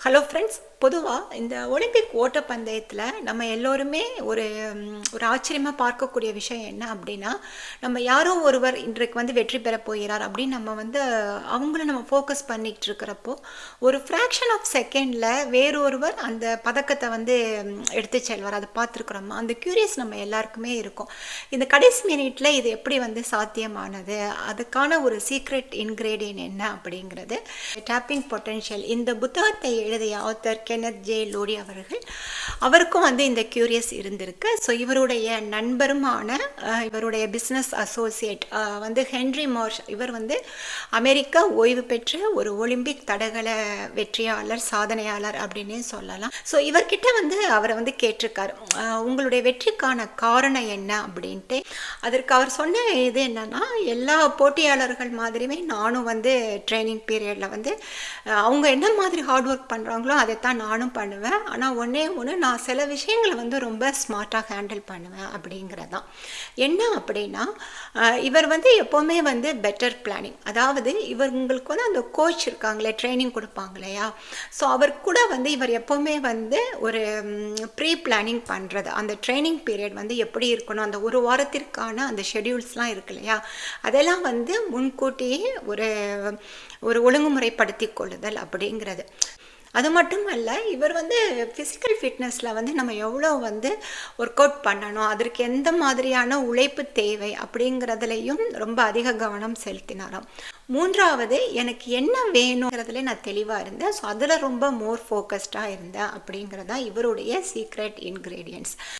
Hello friends பொதுவாக இந்த Olympic ஓட்டப்பந்தயத்தில் நம்ம எல்லோருமே ஒரு ஒரு ஆச்சரியமாக பார்க்கக்கூடிய விஷயம் என்ன அப்படின்னா நம்ம யாரோ ஒருவர் இன்றைக்கு வந்து வெற்றி பெற போகிறார் அப்படின்னு நம்ம வந்து அவங்கள நம்ம ஃபோக்கஸ் பண்ணிகிட்டு இருக்கிறப்போ ஒரு ஃப்ராக்ஷன் ஆஃப் செகண்டில் வேறொருவர் அந்த பதக்கத்தை வந்து எடுத்து செல்வார். அதை பார்த்துருக்குறோமா? அந்த க்யூரியஸ் நம்ம எல்லாருக்குமே இருக்கும். இந்த கடைசி மினிட்ல இது எப்படி வந்து சாத்தியமானது? அதுக்கான ஒரு சீக்ரெட் இன்க்ரீடியன்ட் என்ன அப்படிங்கிறது டேப்பிங் பொட்டென்ஷியல் இந்த புத்தகத்தை எழுதிய ஆத்தர் கெனத் ஜே லோடி அவர்கள். அவருக்கும் வந்து இந்த கியூரியஸ் இருந்திருக்கு. ஸோ இவருடைய நண்பருமான இவருடைய பிஸ்னஸ் அசோசியேட் வந்து ஹென்ரி மார்ஷ் இவர் வந்து அமெரிக்கா ஓய்வு பெற்ற ஒரு ஒலிம்பிக் தடகள வெற்றியாளர் சாதனையாளர் அப்படின்னே சொல்லலாம். ஸோ இவர்கிட்ட வந்து அவரை வந்து கேட்டிருக்காரு. உங்களுடைய வெற்றிக்கான காரணம் என்ன அப்படின்ட்டு. அதற்கு அவர் சொன்ன இது என்னன்னா எல்லா போட்டியாளர்கள் மாதிரியுமே நானும் வந்து ட்ரைனிங் பீரியடில் வந்து அவங்க என்ன மாதிரி ஹார்ட் ஒர்க் பண்ணுறாங்களோ அதைத்தான் நானும் பண்ணுவேன். ஆனால் ஒன்றே ஒன்று நான் சில விஷயங்களை வந்து ரொம்ப ஸ்மார்ட்டாக ஹேண்டில் பண்ணுவேன் அப்படிங்கிறதான் என்ன அப்படின்னா இவர் வந்து எப்போவுமே வந்து பெட்டர் பிளானிங் அதாவது இவங்களுக்கு வந்து அந்த கோச் இருக்காங்களே ட்ரைனிங் கொடுப்பாங்க இல்லையா ஸோ அவர் கூட வந்து இவர் எப்போவுமே வந்து ஒரு ப்ரீ பிளானிங் பண்ணுறது அந்த ட்ரைனிங் பீரியட் வந்து எப்படி இருக்கணும்? அந்த ஒரு வாரத்திற்கான அந்த ஷெடியூல்ஸ்லாம் இருக்கு இல்லையா? அதெல்லாம் வந்து முன்கூட்டியே ஒரு ஒரு ஒழுங்குமுறைப்படுத்தி கொள்ளுதல் அப்படிங்கிறது. அது மட்டும் அல்ல இவர் வந்து ஃபிசிக்கல் ஃபிட்னஸில் வந்து நம்ம எவ்வளோ வந்து ஒர்க் அவுட் பண்ணணும் அதற்கு எந்த மாதிரியான உழைப்பு தேவை அப்படிங்கிறதுலையும் ரொம்ப அதிக கவனம் செலுத்தினாராம். மூன்றாவது எனக்கு என்ன வேணுங்கிறதுல நான் தெளிவாக இருந்தேன். ஸோ அதில் ரொம்ப மோர் ஃபோக்கஸ்டாக இருந்தேன் அப்படிங்கிறதா இவருடைய சீக்ரெட் இன்க்ரீடியன்ஸ்